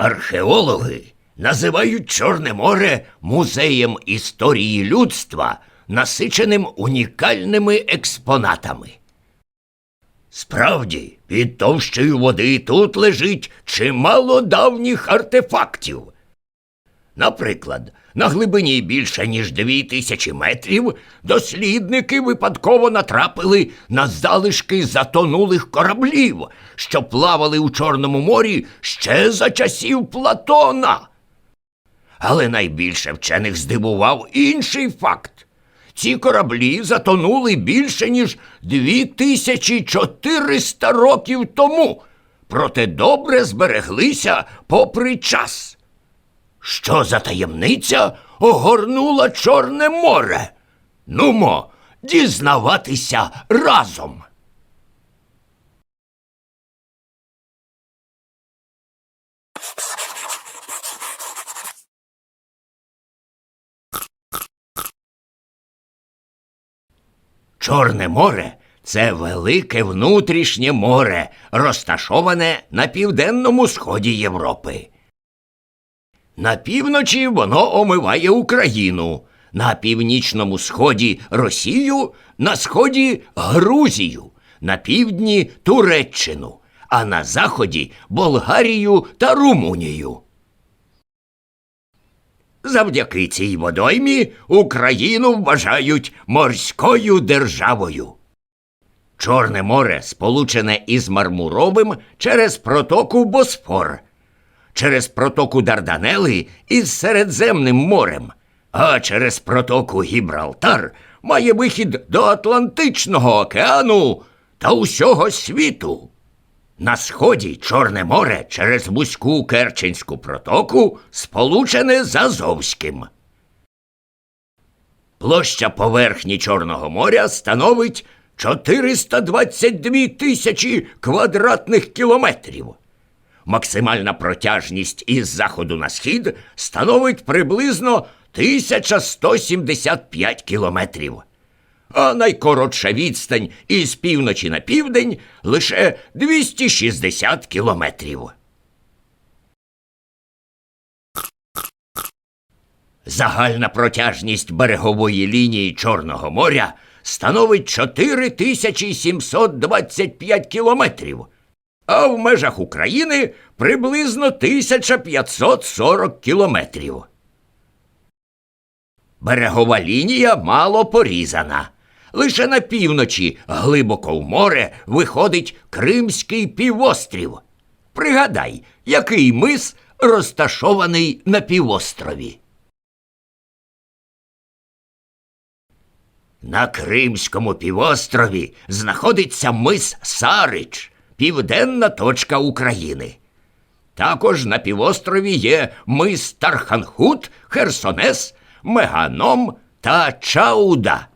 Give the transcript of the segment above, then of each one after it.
Археологи називають Чорне море музеєм історії людства, насиченим унікальними експонатами. Справді, під товщею води тут лежить чимало давніх артефактів. Наприклад, на глибині більше ніж дві тисячі метрів дослідники випадково натрапили на залишки затонулих кораблів, що плавали у Чорному морі ще за часів Платона. Але найбільше вчених здивував інший факт. Ці кораблі затонули більше, ніж 2400 років тому, проте добре збереглися попри час. Що за таємниця огорнула Чорне море? Нумо, дізнаватися разом. Чорне море це велике внутрішнє море, розташоване на південному сході Європи. На півночі воно омиває Україну, на північному сході Росію, на сході Грузію, на півдні Туреччину, а на заході Болгарію та Румунію. Завдяки цій водоймі Україну вважають морською державою. Чорне море сполучене із Мармуровим через протоку Босфор, через протоку Дарданели із Середземним морем, а через протоку Гібралтар має вихід до Атлантичного океану та усього світу. На сході Чорне море через вузьку Керченську протоку сполучене з Азовським. Площа поверхні Чорного моря становить 422 тисячі квадратних кілометрів. Максимальна протяжність із заходу на схід становить приблизно 1175 кілометрів а найкоротша відстань із півночі на південь лише 260 кілометрів. Загальна протяжність берегової лінії Чорного моря становить 4725 кілометрів, а в межах України приблизно 1540 кілометрів. Берегова лінія мало порізана. Лише на півночі, глибоко в море, виходить Кримський півострів. Пригадай, який мис розташований на півострові. На Кримському півострові знаходиться мис Сарич, південна точка України. Також на півострові є мис Тарханхут, Херсонес, Меганом та Чауда.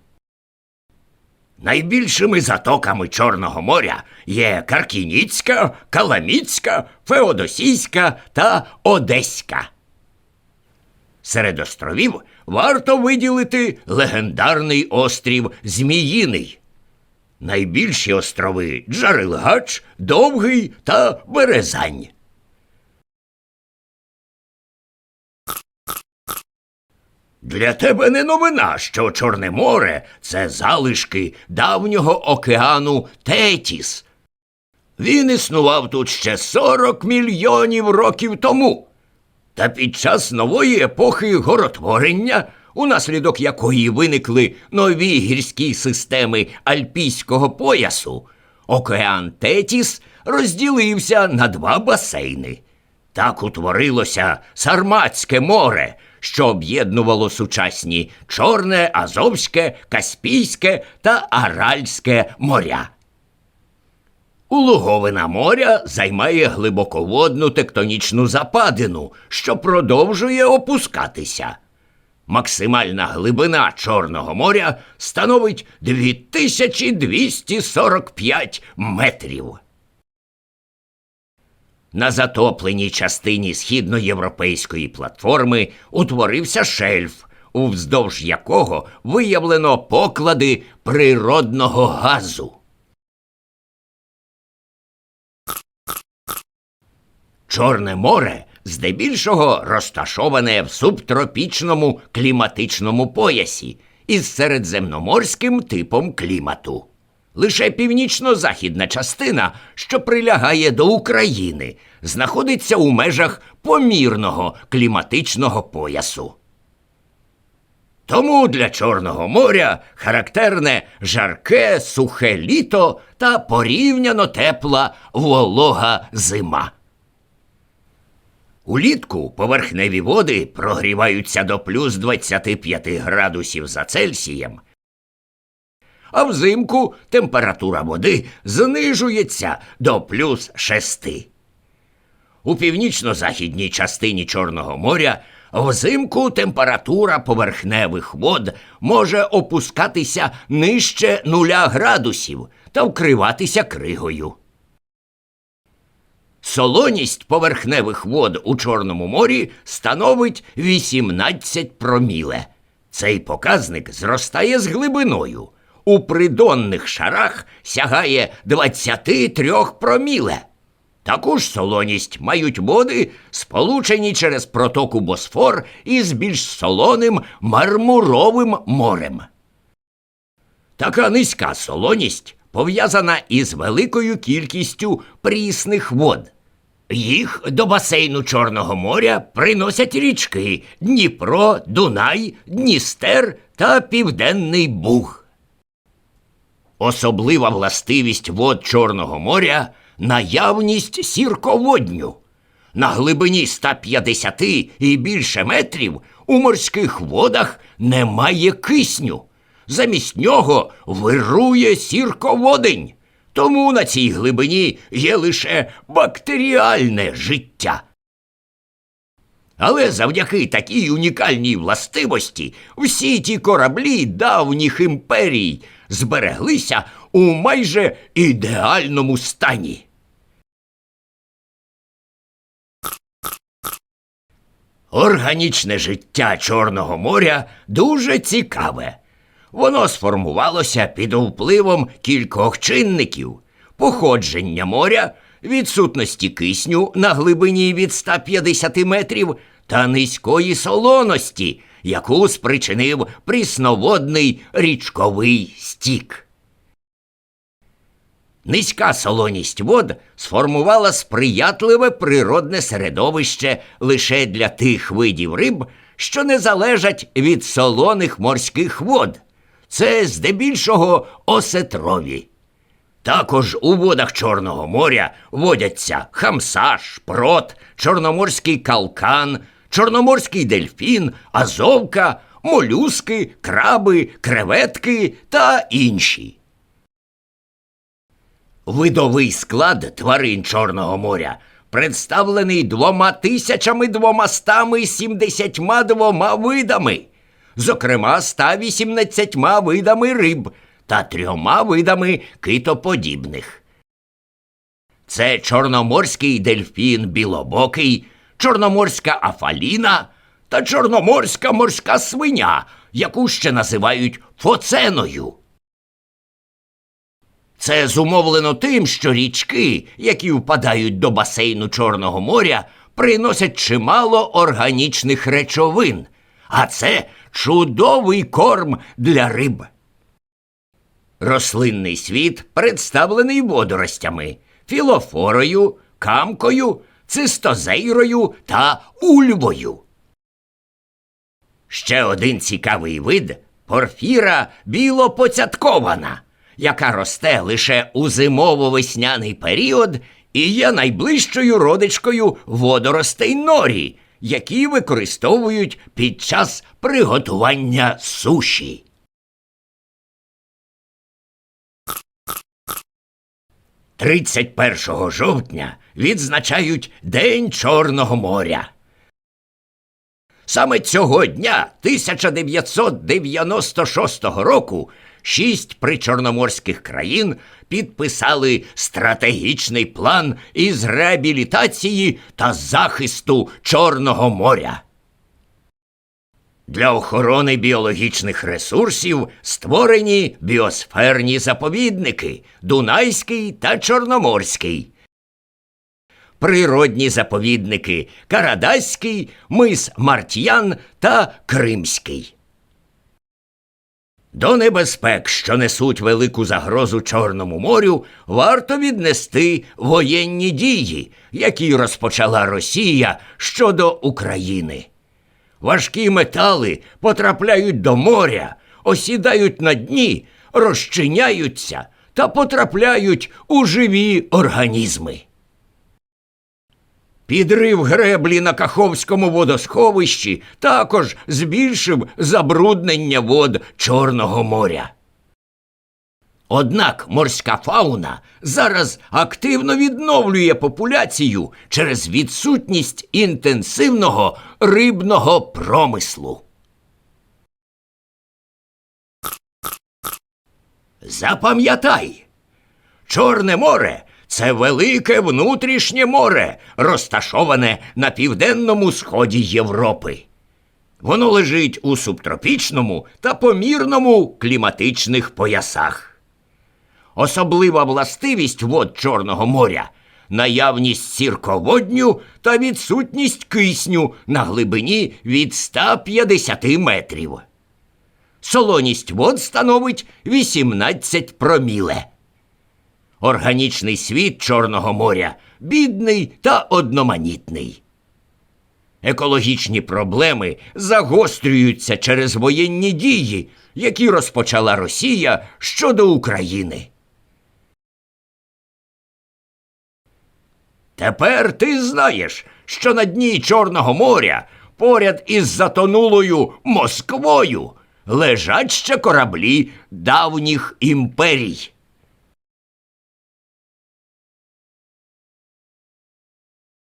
Найбільшими затоками Чорного моря є Каркініцька, Каламіцька, Феодосійська та Одеська. Серед островів варто виділити легендарний острів Зміїний. Найбільші острови Джарилгач, Довгий та Березань. Для тебе не новина, що Чорне море це залишки давнього океану Тетіс. Він існував тут ще 40 мільйонів років тому. Та під час нової епохи горотворення, унаслідок якої виникли нові гірські системи альпійського поясу, океан Тетіс розділився на два басейни. Так утворилося Сарматське море, що об'єднувало сучасні Чорне, Азовське, Каспійське та Аральське моря. Улуговина моря займає глибоководну тектонічну западину, що продовжує опускатися. Максимальна глибина Чорного моря становить 2245 метрів. На затопленій частині східноєвропейської платформи утворився шельф, уздовж якого виявлено поклади природного газу. Чорне море здебільшого розташоване в субтропічному кліматичному поясі із середземноморським типом клімату. Лише північно-західна частина, що прилягає до України, знаходиться у межах помірного кліматичного поясу. Тому для Чорного моря характерне жарке, сухе літо та порівняно тепла волога зима. Улітку поверхневі води прогріваються до плюс 25 градусів за Цельсієм, а взимку температура води знижується до плюс 6. У північно-західній частині Чорного моря взимку температура поверхневих вод може опускатися нижче нуля градусів та вкриватися кригою. Солоність поверхневих вод у Чорному морі становить 18 проміле. Цей показник зростає з глибиною. У придонних шарах сягає 23 проміле. Таку ж солоність мають води, сполучені через протоку Босфор із більш солоним мармуровим морем. Така низька солоність пов'язана із великою кількістю прісних вод. Їх до басейну Чорного моря приносять річки Дніпро, Дунай, Дністер та Південний Буг. Особлива властивість вод Чорного моря наявність сірководню. На глибині 150 і більше метрів у морських водах немає кисню. Замість нього вирує сірководень. Тому на цій глибині є лише бактеріальне життя. Але завдяки такій унікальній властивості всі ті кораблі давніх імперій збереглися у майже ідеальному стані. Органічне життя Чорного моря дуже цікаве. Воно сформувалося під впливом кількох чинників: походження моря, відсутності кисню на глибині від 150 метрів та низької солоності, яку спричинив прісноводний річковий стік. Низька солоність вод сформувала сприятливе природне середовище лише для тих видів риб, що не залежать від солоних морських вод. Це здебільшого осетрові. Також у водах Чорного моря водяться хамса, шпрот, чорноморський калкан, чорноморський дельфін, азовка, молюски, краби, креветки та інші. Видовий склад тварин Чорного моря представлений двома тисячами двомастами сімдесятьма двома видами, зокрема 118 видами риб та трьома видами китоподібних. Це чорноморський дельфін білобокий, чорноморська афаліна та чорноморська морська свиня, яку ще називають фоценою. Це зумовлено тим, що річки, які впадають до басейну Чорного моря, приносять чимало органічних речовин, а це чудовий корм для риб. Рослинний світ представлений водоростями, філофорою, камкою, цистозейрою та ульвою. Ще один цікавий вид порфіра білопоцяткована яка росте лише у зимово-весняний період і є найближчою родичкою водоростей норі, які використовують під час приготування суші. Тридцять першого жовтня відзначають День Чорного моря. Саме цього дня 1996 року шість причорноморських країн підписали стратегічний план із реабілітації та захисту Чорного моря. Для охорони біологічних ресурсів створені біосферні заповідники Дунайський та Чорноморський. природні заповідники Карадаський, мис Мартьян та Кримський. До небезпек, що несуть велику загрозу Чорному морю, варто віднести воєнні дії, які розпочала Росія щодо України. Важкі метали потрапляють до моря, осідають на дні, розчиняються та потрапляють у живі організми. Підрив греблі на Каховському водосховищі також збільшив забруднення вод Чорного моря. Однак морська фауна зараз активно відновлює популяцію через відсутність інтенсивного рибного промислу. Запам'ятай, Чорне море це велике внутрішнє море, розташоване на південному сході Європи. Воно лежить у субтропічному та помірному кліматичних поясах. Особлива властивість вод Чорного моря наявність сірководню та відсутність кисню на глибині від 150 метрів. Солоність вод становить 18 проміле. Органічний світ Чорного моря бідний та одноманітний. Екологічні проблеми загострюються через воєнні дії, які розпочала Росія щодо України. Тепер ти знаєш, що на дні Чорного моря, поряд із затонулою Москвою, лежать ще кораблі давніх імперій.